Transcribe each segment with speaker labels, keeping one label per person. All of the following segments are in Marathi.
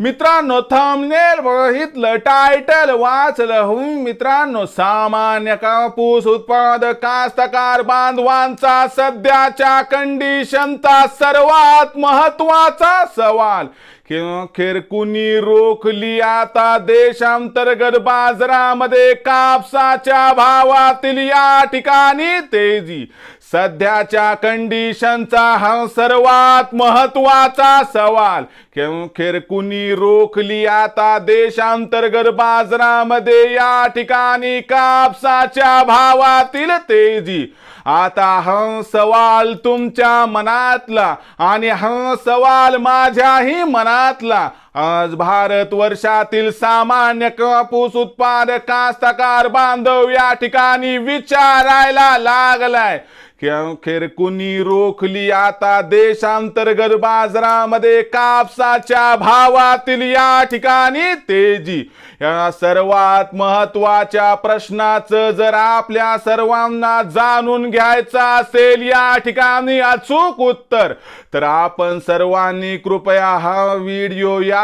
Speaker 1: मित्रांनो थंबनेल बघितलं टायटल वाचलं हो मित्रांनो सामान्य कापूस उत्पादक कास्तकार बांधवांचा सध्याच्या कंडिशनचा सर्वात महत्त्वाचा सवाल. खेरकुनी कुणी रोखली आता देशांतर्गत बाजारामध्ये कापसाच्या भावातील या ठिकाणी तेजी. सध्याच्या कंडिशनचा हा सर्वात महत्त्वाचा सवाल. खेर कुणी रोखली आता देशांतर्गत बाजारामध्ये? या ठिकाणी कापसाच्या भावातील तेजी. आता हा सवाल तुमच्या मनातला आणि हा सवाल माझ्याही मनातला. आज भारत वर्षातील सामान्य कापूस उत्पादक कास्तकार बांधव या ठिकाणी विचारायला लागलाय. की अखेर कुणी रोखली आता देशांतर्गत बाजारामध्ये कापसाच्या भावातील या ठिकाणी तेजी. या सर्वात महत्त्वाच्या प्रश्नाचं जर आपल्या सर्वांना जाणून घ्यायचं असेल या ठिकाणी अचूक उत्तर. तर आपण सर्वांनी कृपया हा व्हिडिओ या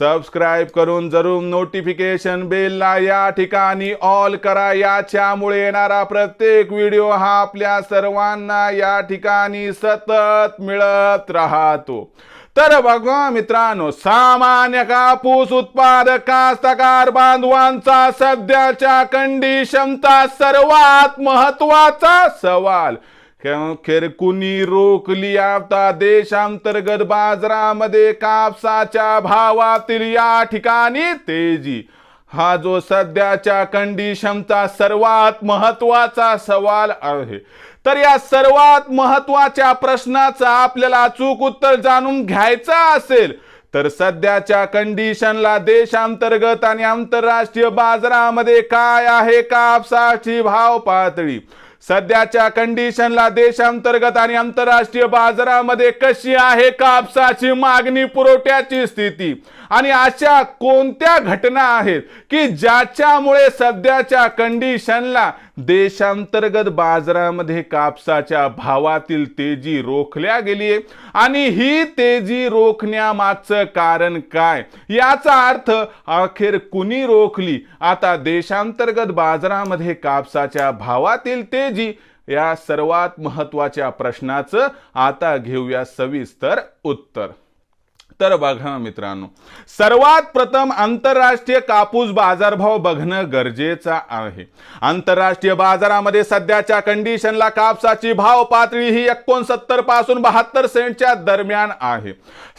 Speaker 1: सबस्क्राईब करून जरूर नोटिफिकेशन बेलला या ठिकाणी ऑल करा. याच्यामुळे येणारा प्रत्येक व्हिडिओ हा आपल्या सर्वांना या ठिकाणी सतत मिळत राहतो. तर बघा मित्रांनो सामान्य कापूस उत्पादक कास्तकार बांधवांचा सध्याच्या कंडिशनचा सर्वात महत्त्वाचा सवाल. अखेर कुणी रोखली आता देशांतर्गत बाजारामध्ये कापसाच्या भावातील या ठिकाणी तेजी. हा जो सध्याच्या कंडिशनचा सर्वात महत्त्वाचा सवाल आहे. तर या सर्वात महत्त्वाच्या प्रश्नाचं आपल्याला अचूक उत्तर जाणून घ्यायचं असेल तर सध्याच्या कंडिशनला देशांतर्गत आणि आंतरराष्ट्रीय बाजारामध्ये काय आहे कापसाची भाव पातळी? सध्याच्या कंडिशनला देशांतर्गत आणि आंतरराष्ट्रीय बाजारामध्ये कशी आहे कापसाची मागणी पुरवठ्याची स्थिती? आणि अशा कोणत्या घटना आहेत की ज्याच्यामुळे सध्याच्या कंडिशनला देशांतर्गत बाजारामध्ये कापसाच्या भावातील तेजी रोखल्या गेली आहे आणि ही तेजी रोखण्यामागचं कारण काय? याचा अर्थ अखेर कुणी रोखली? आता देशांतर्गत बाजारामध्ये कापसाच्या भावातील तेजी या सर्वात महत्त्वाच्या प्रश्नाचं आता घेऊया सविस्तर उत्तर. तर बघा मित्रांनो सर्वात प्रथम आंतरराष्ट्रीय कापूस बाजारभाव बघणं गरजेचं आहे. आंतरराष्ट्रीय बाजारामध्ये सध्याच्या कंडिशनला कापसाची भाव पातळी ही एकोणसत्तरपासून बहात्तर सेंटच्या दरम्यान आहे.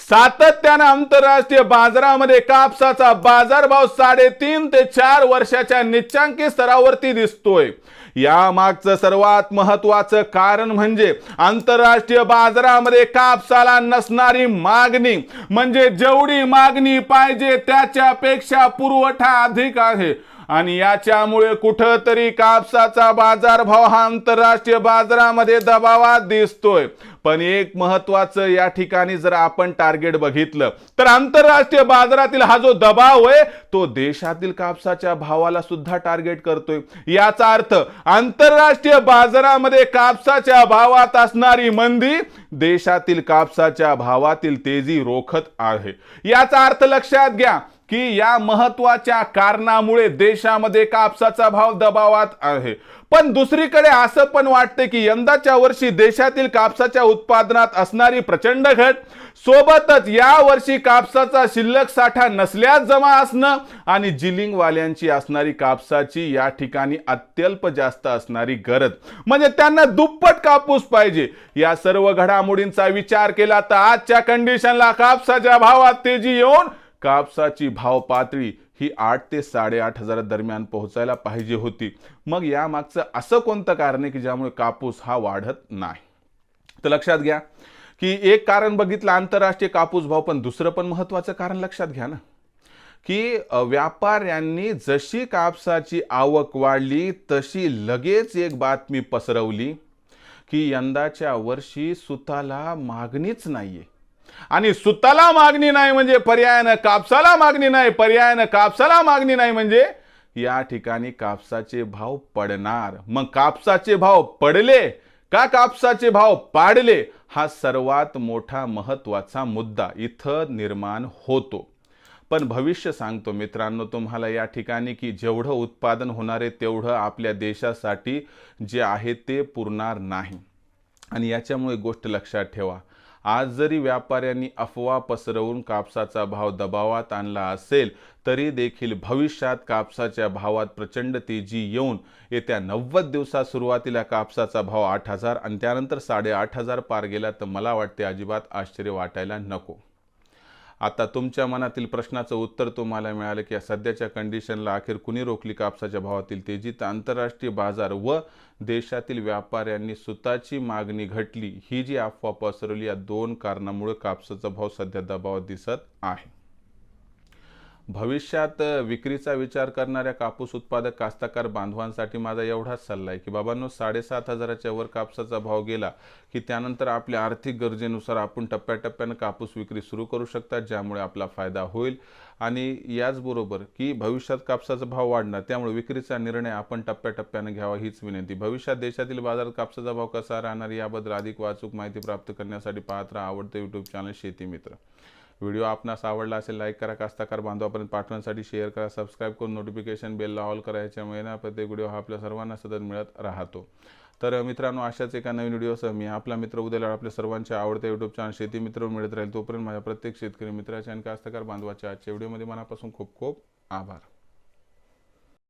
Speaker 1: सातत्यानं आंतरराष्ट्रीय बाजारामध्ये कापसाचा बाजारभाव साडेतीन ते चार वर्षाच्या निच्चांकी स्तरावरती दिसतोय. या मागचं सर्वात महत्वाचं कारण म्हणजे आंतरराष्ट्रीय बाजारामध्ये कापसाला नसणारी मागणी. म्हणजे जेवढी मागणी पाहिजे त्याच्यापेक्षा पुरवठा अधिक आहे. आणि याच्यामुळे कुठंतरी कापसाचा बाजारभाव हा आंतरराष्ट्रीय बाजारामध्ये दबावात दिसतोय. पण एक महत्वाचं या ठिकाणी जर आपण टार्गेट बघितलं तर आंतरराष्ट्रीय बाजारातील हा जो दबाव आहे तो देशातील कापसाच्या भावाला सुद्धा टार्गेट करतोय. याचा अर्थ आंतरराष्ट्रीय बाजारामध्ये कापसाच्या भावात असणारी मंदी देशातील कापसाच्या भावातील तेजी रोखत आहे. याचा अर्थ लक्षात घ्या की या महत्त्वाच्या कारणामुळे देशामध्ये कापसाचा भाव दबावात आहे. पण दुसरीकडे असं पण वाटतं की यंदाच्या वर्षी देशातील कापसाच्या उत्पादनात असणारी प्रचंड घट सोबतच या वर्षी कापसाचा शिल्लक साठा नसल्यास जमा असणं आणि जिलिंगवाल्यांची असणारी कापसाची या ठिकाणी अत्यल्प जास्त असणारी गरज. म्हणजे त्यांना दुप्पट कापूस पाहिजे. या सर्व घडामोडींचा विचार केला तर आजच्या कंडिशनला कापसाच्या भावात तेजी येऊन कापसाची भाव पातळी ही आठ ते साडेआठ हजार दरम्यान पोहोचायला पाहिजे होती. मग या मागचं असं कोणतं कारण आहे की ज्यामुळे कापूस हा वाढत नाही? तर लक्षात घ्या की एक कारण बघितलं आंतरराष्ट्रीय कापूस भाव पण दुसरं पण महत्वाचं कारण लक्षात घ्या ना. की व्यापाऱ्यांनी जशी कापसाची आवक वाढली तशी लगेच एक बातमी पसरवली की यंदाच्या वर्षी सुताला मागणीच नाहीये. आणि सुताला मागणी नाही म्हणजे पर्यायानं कापसाला मागणी नाही पर्यायानं कापसाला मागणी नाही म्हणजे या ठिकाणी कापसाचे भाव पडणार. मग कापसाचे भाव पडले का कापसाचे भाव पाडले? हा सर्वात मोठा महत्त्वाचा मुद्दा इथं निर्माण होतो. पण भविष्य सांगतो मित्रांनो तुम्हाला या ठिकाणी की जेवढं उत्पादन होणार आहे तेवढं आपल्या देशासाठी जे आहे ते पुरणार नाही. आणि याच्यामुळे गोष्ट लक्षात ठेवा. आज जरी व्यापाऱ्यांनी अफवा पसरवून कापसाचा भाव दबावात आणला असेल तरी देखील भविष्यात कापसाच्या भावात प्रचंड तेजी येऊन येत्या नव्वद दिवसात सुरुवातीला कापसाचा भाव आठ हजार आणि त्यानंतर साडेआठ हजार पार गेला तर मला वाटते अजिबात आश्चर्य वाटायला नको. आता तुमच्या मनातील प्रश्नाचं उत्तर तुम्हाला मिळालं की या सध्याच्या कंडिशनला अखेर कुणी रोखली कापसाच्या भावातील तेजी तर आंतरराष्ट्रीय बाजार व देशातील व्यापाऱ्यांनी स्वतःची मागणी घटली. ही जी अफवा पसरवली या दोन कारणामुळे कापसाचा भाव सध्या दबावात दिसत आहे. भविष्यात विक्रीचा विचार करणाऱ्या कापूस उत्पादक कास्तकार बांधवांसाठी माझा एवढाच सल्ला आहे की बाबांनो साडेसात हजाराच्या वर कापसाचा भाव गेला की त्यानंतर आपल्या आर्थिक गरजेनुसार आपण टप्प्याटप्प्यानं कापूस विक्री सुरू करू शकतात ज्यामुळे आपला फायदा होईल. आणि याचबरोबर की भविष्यात कापसाचा भाव वाढणार त्यामुळे विक्रीचा निर्णय आपण टप्प्याटप्प्यानं घ्यावा हीच विनंती. भविष्यात देशातील बाजारात कापसाचा भाव कसा राहणार याबद्दल अधिक वाचूक माहिती प्राप्त करण्यासाठी पाहत राहा आवडतं यूट्यूब चॅनल शेती मित्र. व्हिडिओ आपणास आवडला असेल लाईक करा कास्ताकार बांधवापर्यंत पाठवण्यासाठी शेअर करा सबस्क्राईब करून नोटिफिकेशन बेलला ऑल करा याच्यामुळे ना प्रत्येक व्हिडिओ हा आपल्या सर्वांना सतत मिळत राहतो. तर मित्रांनो अशाच एका नवीन व्हिडिओसह मी आपला मित्र उद्याला आपल्या सर्वांच्या आवडत्या युट्यूब चॅनल शेती मित्र मिळत राहील तोपर्यंत माझ्या प्रत्येक शेतकरी मित्राच्या आणि कास्तकार बांधवाच्या आजच्या व्हिडिओमध्ये मनापासून खूप खूप आभार.